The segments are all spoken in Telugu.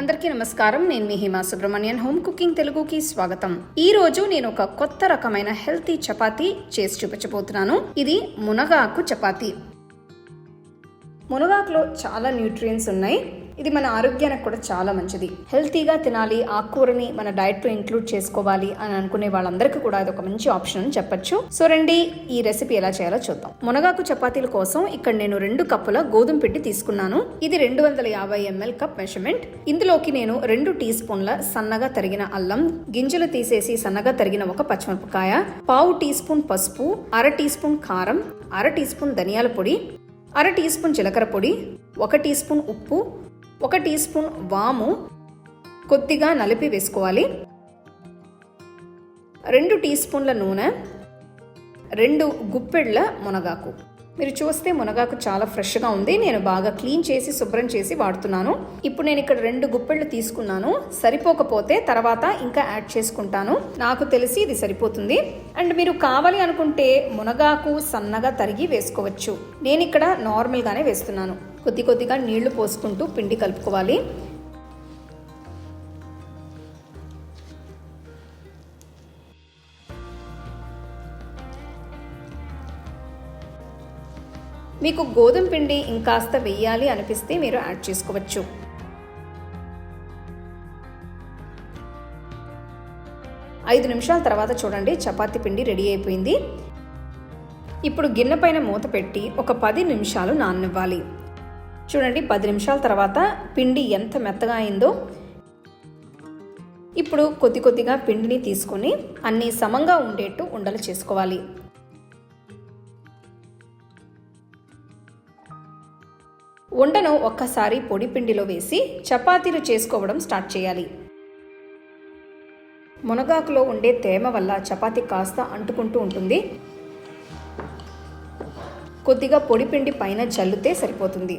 అందరికీ నమస్కారం. నేను మీ హిమా సుబ్రహ్మణ్యన్. హోమ్ కుకింగ్ తెలుగుకి స్వాగతం. ఈ రోజు నేను ఒక కొత్త రకమైన హెల్తీ చపాతీ చేసి చూపించబోతున్నాను. ఇది మునగాకు చపాతీ. మునగాకులో చాలా న్యూట్రియన్స్ ఉన్నాయి. ఇది మన ఆరోగ్యానికి కూడా చాలా మంచిది. హెల్తీగా తినాలి ఆకుకూరని మన డైట్లో ఇంక్లూడ్ చేసుకోవాలి అని అనుకునే వాళ్ళందరికీ కూడా ఇది ఒక మంచి ఆప్షన్ అని చెప్పొచ్చు. సో రండి ఈ రెసిపీ ఎలా చేయాలో చూద్దాం. మునగాకు చపాతీల కోసం ఇక్కడ నేను రెండు కప్పుల గోధుమ పిండి తీసుకున్నాను. ఇది రెండు వందల యాభై ఎంఎల్ కప్ మెషర్మెంట్. ఇందులోకి నేను రెండు టీ స్పూన్ల సన్నగా తరిగిన అల్లం గింజలు తీసేసి సన్నగా తరిగిన ఒక పచ్చిమిరపకాయ పావు టీ స్పూన్ పసుపు అర టీ స్పూన్ కారం అర టీ స్పూన్ ధనియాల పొడి అర టీ స్పూన్ జీలకర్ర పొడి ఒక టీ స్పూన్ ఉప్పు ఒక టీ స్పూన్ వాము కొద్దిగా నలిపి వేసుకోవాలి. రెండు టీ స్పూన్ల నూనె రెండు గుప్పెళ్ళ మునగాకు. మీరు చూస్తే మునగాకు చాలా ఫ్రెష్గా ఉంది. నేను బాగా క్లీన్ చేసి శుభ్రం చేసి వాడుతున్నాను. ఇప్పుడు నేను ఇక్కడ రెండు గుప్పెళ్ళు తీసుకున్నాను. సరిపోకపోతే తర్వాత ఇంకా యాడ్ చేసుకుంటాను. నాకు తెలిసి ఇది సరిపోతుంది. అండ్ మీరు కావాలి అనుకుంటే మునగాకు సన్నగా తరిగి వేసుకోవచ్చు. నేను ఇక్కడ నార్మల్గానే వేస్తున్నాను. కొద్ది కొద్దిగా నీళ్ళు పోసుకుంటూ పిండి కలుపుకోవాలి. మీకు గోధుమ పిండి ఇంకాస్త వెయ్యాలి అనిపిస్తే మీరు యాడ్ చేసుకోవచ్చు. ఐదు నిమిషాల తర్వాత చూడండి చపాతీ పిండి రెడీ అయిపోయింది. ఇప్పుడు గిన్నె పైన మూత పెట్టి ఒక పది నిమిషాలు నాననివ్వాలి. చూడండి పది నిమిషాల తర్వాత పిండి ఎంత మెత్తగా అయిందో. ఇప్పుడు కొద్ది కొద్దిగా పిండిని తీసుకొని అన్నీ సమంగా ఉండేట్టు ఉండలు చేసుకోవాలి. ఉండను ఒక్కసారి పొడి పిండిలో వేసి చపాతీలు చేసుకోవడం స్టార్ట్ చేయాలి. మునగాకులో ఉండే తేమ వల్ల చపాతి కాస్త అంటుకుంటూ ఉంటుంది. కొద్దిగా పొడి పిండి పైన జల్లుతే సరిపోతుంది.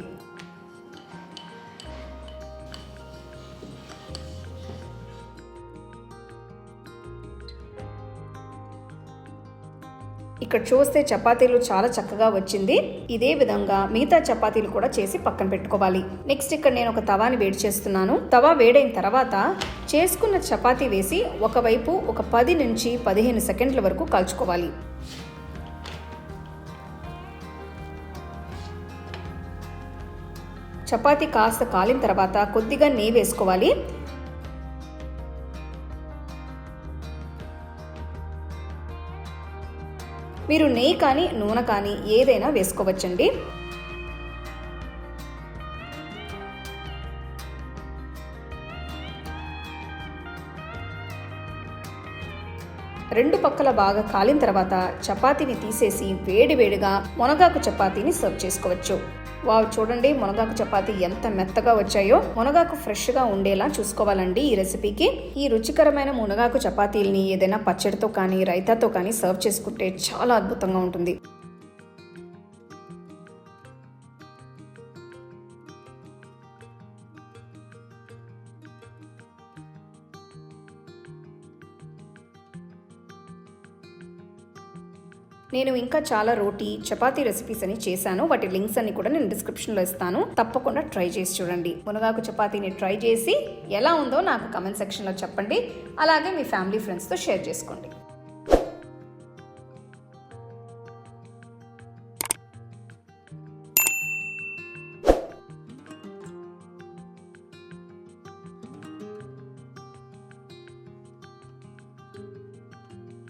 ఇక్కడ చూస్తే చపాతీలు చాలా చక్కగా వచ్చింది. ఇదే విధంగా మిగతా చపాతీలు కూడా చేసి పక్కన పెట్టుకోవాలి. నెక్స్ట్ ఇక్కడ నేను ఒక తవాని వేడి చేస్తున్నాను. తవా వేడైన తర్వాత చేసుకున్న చపాతీ వేసి ఒకవైపు ఒక పది నుంచి పదిహేను సెకండ్ల వరకు కాల్చుకోవాలి. చపాతీ కాస్త కాలిన తర్వాత కొద్దిగా నెయ్యి వేసుకోవాలి. మీరు నెయ్యి కానీ నూనె కానీ ఏదైనా వేసుకోవచ్చండి. రెండు పక్కల బాగా కాలిన తర్వాత చపాతీని తీసేసి వేడివేడిగా మునగాకు చపాతీని సర్వ్ చేసుకోవచ్చు. వావ్ చూడండి మునగాకు చపాతీ ఎంత మెత్తగా వచ్చాయో. మునగాకు ఫ్రెష్గా ఉండేలా చూసుకోవాలండి ఈ రెసిపీకి. ఈ రుచికరమైన మునగాకు చపాతీల్ని ఏదైనా పచ్చడితో కానీ రైతాతో కానీ సర్వ్ చేసుకుంటే చాలా అద్భుతంగా ఉంటుంది. నేను ఇంకా చాలా రోటీ చపాతీ రెసిపీస్ అని చేశాను. వాటి లింక్స్ అన్ని కూడా నేను డిస్క్రిప్షన్లో ఇస్తాను. తప్పకుండా ట్రై చేసి చూడండి. మునగాకు చపాతీని ట్రై చేసి ఎలా ఉందో నాకు కమెంట్ సెక్షన్లో చెప్పండి. అలాగే మీ ఫ్యామిలీ ఫ్రెండ్స్తో షేర్ చేసుకోండి.